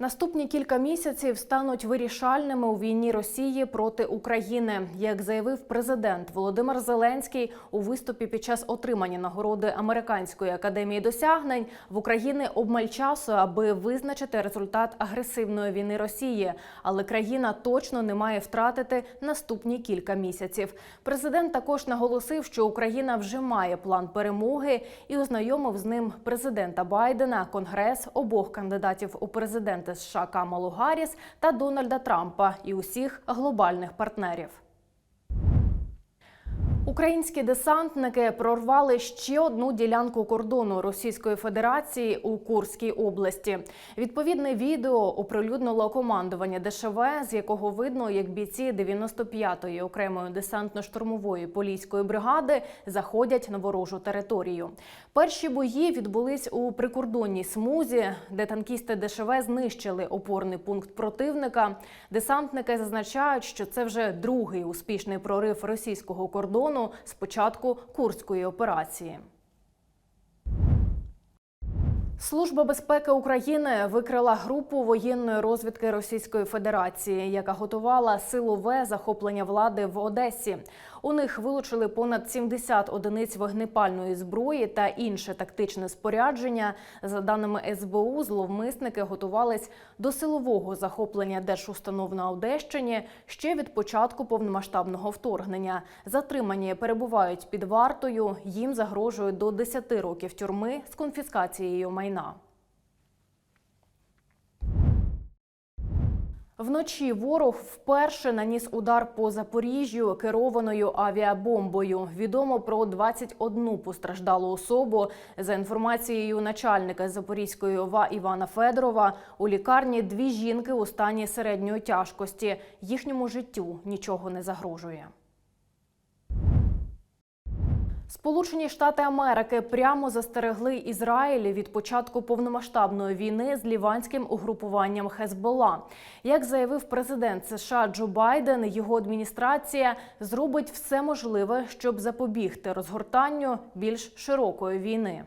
Наступні кілька місяців стануть вирішальними у війні Росії проти України, як заявив президент Володимир Зеленський у виступі під час отримання нагороди Американської академії досягнень в Україні обмаль часу, аби визначити результат агресивної війни Росії. Але країна точно не має втратити наступні кілька місяців. Президент також наголосив, що Україна вже має план перемоги і ознайомив з ним президента Байдена, конгрес обох кандидатів у президенти США Камалу Гарріс та Дональда Трампа і усіх глобальних партнерів. Українські десантники прорвали ще одну ділянку кордону Російської Федерації у Курській області. Відповідне відео оприлюднило командування ДШВ, з якого видно, як бійці 95-ї окремої десантно-штурмової поліської бригади заходять на ворожу територію. Перші бої відбулись у прикордонній смузі, де танкісти ДШВ знищили опорний пункт противника. Десантники зазначають, що це вже другий успішний прорив російського кордону з початку курської операції. Служба безпеки України викрила групу воєнної розвідки Російської Федерації, яка готувала силове захоплення влади в Одесі. У них вилучили понад 70 одиниць вогнепальної зброї та інше тактичне спорядження. За даними СБУ, зловмисники готувались до силового захоплення держустанов на Одещині ще від початку повномасштабного вторгнення. Затримані перебувають під вартою. Їм загрожує до 10 років тюрми з конфіскацією майна. Вночі ворог вперше наніс удар по Запоріжжю керованою авіабомбою. Відомо про 21 постраждалу особу. За інформацією начальника Запорізької ОВА Івана Федорова, у лікарні дві жінки у стані середньої тяжкості. Їхньому життю нічого не загрожує. Сполучені Штати Америки прямо застерегли Ізраїль від початку повномасштабної війни з ліванським угрупуванням Хезбола. Як заявив президент США Джо Байден, його адміністрація зробить все можливе, щоб запобігти розгортанню більш широкої війни.